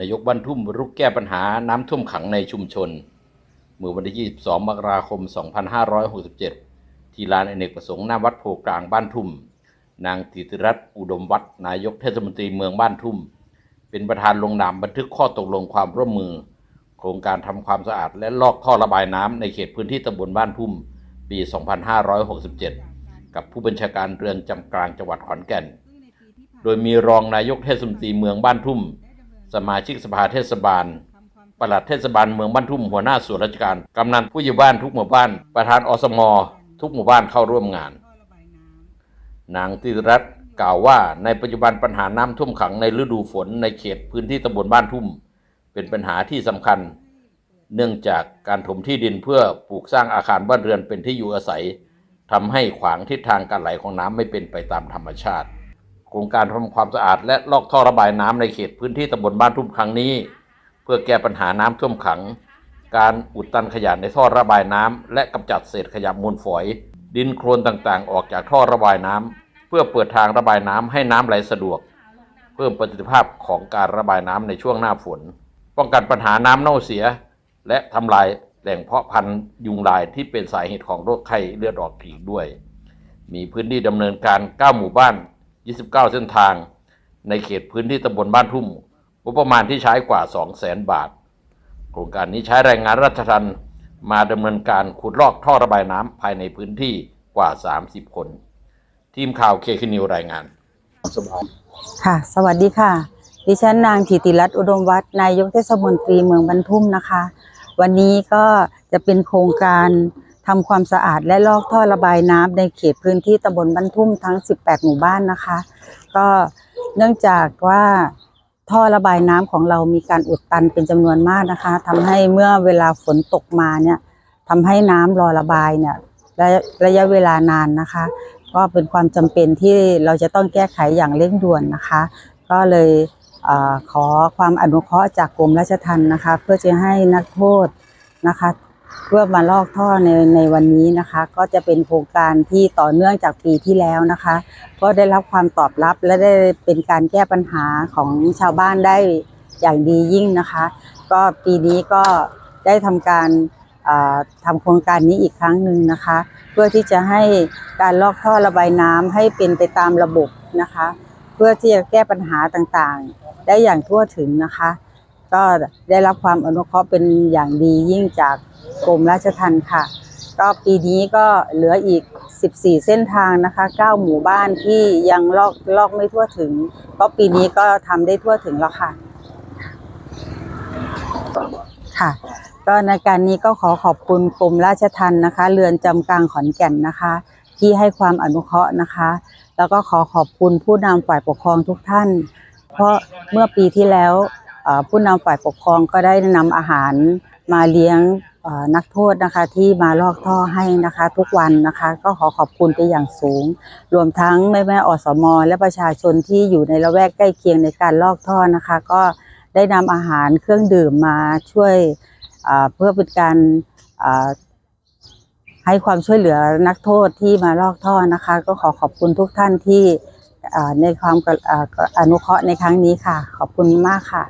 นายกบ้านทุ่มรุกแก้ปัญหาน้ำท่วมขังในชุมชน เมื่อวันที่22 มกราคม 2567 ที่ลานอเนกประสงค์หน้าวัดโพกลางบ้านทุ่ม นางติติรัตน์อุดมวัฒน์นายกเทศมนตรีเมืองบ้านทุ่ม เป็นประธานลงนามบันทึกข้อตกลงความร่วมมือ โครงการทำความสะอาดและลอกท่อระบายน้ำในเขตพื้นที่ตำบลบ้านทุ่ม ปี 2567 กับผู้บัญชาการเรือนจำกลางจังหวัดขอนแก่น โดยมีรองนายกเทศมนตรีเมืองบ้านทุ่ม สมาชิกสภาเทศบาลปลัดเทศบาลเมืองบ้านทุ่มหัวหน้าส่วนราชการ กำนันผู้ใหญ่บ้านทุกหมู่บ้าน ประธานอสม ทุกหมู่บ้านเข้าร่วมงาน นางติรัตกล่าวว่าในปัจจุบันปัญหาน้ำท่วมขังในฤดูฝนในเขตพื้นที่ตำบลบ้านทุ่ม เป็นปัญหาที่สำคัญ เนื่องจากการถมที่ดินเพื่อปลูกสร้างอาคารบ้านเรือนเป็นที่อยู่อาศัยทำให้ขวางทิศทางการไหลของน้ำไม่เป็นไปตามธรรมชาติ ครงการทำความสะอาดและลอกท่อระบายน้ำในเขตพื้นที่ตำบลบ้านทุ่มครั้งนี้ เพื่อแก้ปัญหาน้ำท่วมขัง การอุดตันขยะในท่อระบายน้ำและกำจัดเศษขยะมูลฝอย ดินโคลนต่างๆ ออกจากท่อระบายน้ำเพื่อเปิดทางระบายน้ำให้น้ำไหลสะดวก เพิ่มประสิทธิภาพของการระบายน้ำในช่วงหน้าฝน ป้องกันปัญหาน้ำเน่าเสีย และทำลายแหล่งเพาะพันธุ์ยุงลายที่เป็นสาเหตุของโรคไข้เลือดออกอีกด้วย มีพื้นที่ดำเนินการ 9 หมู่บ้าน 29 เส้นทางในเขตพื้นที่ตำบลบ้านทุ่มงบประมาณที่ใช้กว่า 200,000บาท โครงการนี้ใช้แรงงานราชทัณฑ์มาดำเนินการขุดลอกท่อระบายน้ำภายในพื้นที่กว่า 30 คน ทีมข่าวเคคินิวรายงานค่ะ สวัสดีค่ะ ดิฉันนางถิติรัตน์อุดมวัฒน์นายกเทศมนตรีเมืองบรรทุ่มนะคะ วันนี้ก็จะเป็นโครงการ ทำความสะอาดและลอกท่อระบายน้ำในเขตพื้นที่ตำบลบรรทุ่มทั้ง 18 หมู่บ้านนะคะ ก็เนื่องจากว่าท่อระบายน้ำของเรามีการอุดตันเป็นจำนวนมากนะคะทำให้เมื่อเวลาฝนตกมาเนี่ยทำให้น้ำรอระบายเนี่ยระยะระยะเวลานานนะคะ ก็เป็นความจำเป็นที่เราจะต้องแก้ไขอย่างเร่งด่วนนะคะ ก็เลยเอขอความอนุเคราะห์จากกรมราชทัณฑ์นะคะ เพื่อจะให้นักโทษนะคะ เพื่อมาลอกท่อในในวันนี้นะคะ ก็จะเป็นโครงการที่ต่อเนื่องจากปีที่แล้วนะคะ ก็ได้รับความตอบรับและได้เป็นการแก้ปัญหาของชาวบ้านได้อย่างดียิ่งนะคะ ก็ปีนี้ก็ได้ทำการทำโครงการนี้อีกครั้งหนึ่งนะคะ เพื่อที่จะให้การลอกท่อระบายน้ำให้เป็นไปตามระบบนะคะ เพื่อที่จะแก้ปัญหาต่างๆ ได้อย่างทั่วถึงนะคะ ก็ได้รับความอนุเคราะห์เป็นอย่างดียิ่งจาก กรมราชทัณฑ์ค่ะ ก็ปีนี้ก็เหลืออีก 14 เส้นทางนะคะ 9 หมู่บ้านที่ยังลอกลอกไม่ทั่วถึง ก็ปีนี้ก็ทำได้ทั่วถึงแล้วค่ะ ค่ะ ก็ในการนี้ก็ขอขอบคุณกรมราชทัณฑ์นะคะ เรือนจำกลางขอนแก่นนะคะ ที่ให้ความอนุเคราะห์นะคะ แล้วก็ขอขอบคุณผู้นำฝ่ายปกครองทุกท่าน เพราะเมื่อปีที่แล้วผู้นำฝ่ายปกครองก็ได้นำอาหารมาเลี้ยง นักโทษนะคะที่มาลอกท่อให้นะคะทุกวันนะคะก็ขอขอบคุณไปอย่างสูง รวมทั้งแม่แม่อสม และประชาชนที่อยู่ในละแวกใกล้เคียงในการลอกท่อนะคะ ก็ได้นำอาหารเครื่องดื่มมาช่วยเพื่อเป็นการให้ความช่วยเหลือนักโทษที่มาลอกท่อนะคะ ก็ขอขอบคุณทุกท่านที่ในความออนุเคราะห์ในครั้งนี้ค่ะ ขอบคุณมากค่ะ